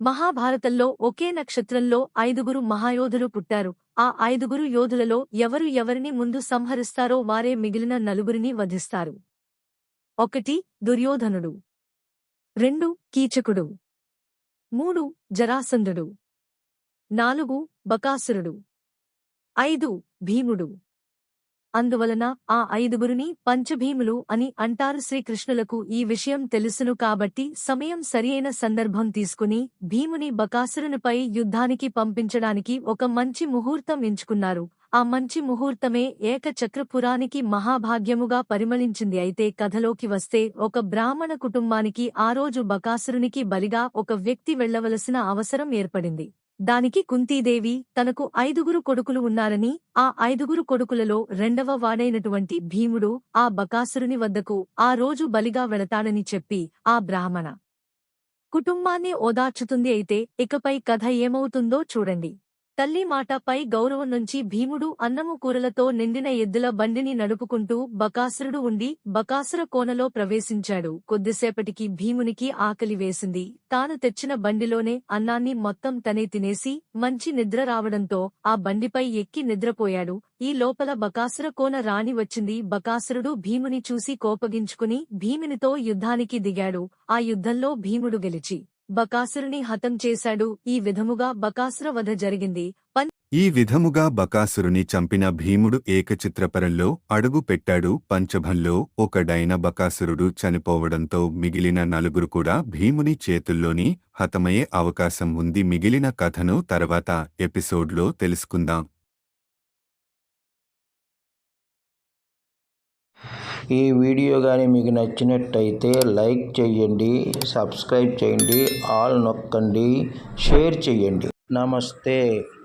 మహాభారతంలో ఒకే నక్షత్రంలో ఐదుగురు మహాయోధులు పుట్టారు. ఆ ఐదుగురు యోధులలో ఎవరు ఎవరిని ముందు సంహరిస్తారో వారే మిగిలిన నలుగురిని వధిస్తారు. ఒకటి దుర్యోధనుడు. రెండు కీచకుడు. మూడు జరాసంధుడు. నాలుగు బకాసురుడు. ఐదు భీముడు. అందువలన ఆ ఐదుగురిని పంచభీములు అని అంటారు శ్రీకృష్ణులకు ఈ విషయం తెలుసును కాబట్టి సమయం సరియైన సందర్భం తీసుకుని భీముని బకాసురునిపై యుద్ధానికి పంపించడానికి ఒక మంచి ముహూర్తం ఎంచుకున్నారు. ఆ మంచి ముహూర్తమే ఏకచక్రపురానికి మహాభాగ్యముగా పరిమళించింది. అయితే కథలోకి వస్తే ఒక బ్రాహ్మణ కుటుంబానికి ఆ రోజు బకాసురునికి బలిగా ఒక వ్యక్తి వెళ్ళవలసిన అవసరం ఏర్పడింది. దానికి కుంతీదేవి తనకు ఐదుగురు కొడుకులు ఉన్నారని ఆ ఐదుగురు కొడుకులలో రెండవ వాడైనటువంటి భీముడు ఆ బకాసురుని వద్దకు ఆ రోజు బలిగా వెళతాడని చెప్పి ఆ బ్రాహ్మణ కుటుంబాన్ని ఓదార్చుతుంది. అయితే ఇకపై కథ ఏమవుతుందో చూడండి. తల్లి మాటపై గౌరవం నుంచి భీముడు అన్నము కూరలతో నిండిన ఎద్దుల బండిని నడుపుకుంటూ బకాసురుడు ఉండి బకాసుర కోనలో ప్రవేశించాడు. కొద్దిసేపటికి భీమునికి ఆకలి వేసింది. తాను తెచ్చిన బండిలోనే అన్నాన్ని మొత్తం తనే తినేసి మంచి నిద్ర రావడంతో ఆ బండిపై ఎక్కి నిద్రపోయాడు. ఈ లోపల బకాసుర కోన రాణి వచ్చింది. బకాసురుడు భీముని చూసి కోపగించుకుని భీమునితో యుద్ధానికి దిగాడు. ఆ యుద్ధంలో భీముడు గెలిచి బకాసురుని హతం చేశాడు. ఈ విధముగా బకాసుర వధ జరిగింది ఈ విధముగా బకాసురుని చంపిన భీముడు ఏకచిత్రపరంలో అడుగు పెట్టాడు. పంచభంలో ఒకడైన బకాసురుడు చనిపోవడంతో మిగిలిన నలుగురు కూడా భీముని చేతుల్లోని హతమయ్యే అవకాశం ఉంది. మిగిలిన కథను తర్వాత ఎపిసోడ్లో తెలుసుకుందాం. ఈ వీడియో కానీ మీకు నచ్చినట్టయితే లైక్ చేయండి సబ్స్క్రైబ్ చేయండి ఆల్ నొక్కండి షేర్ చేయండి నమస్తే.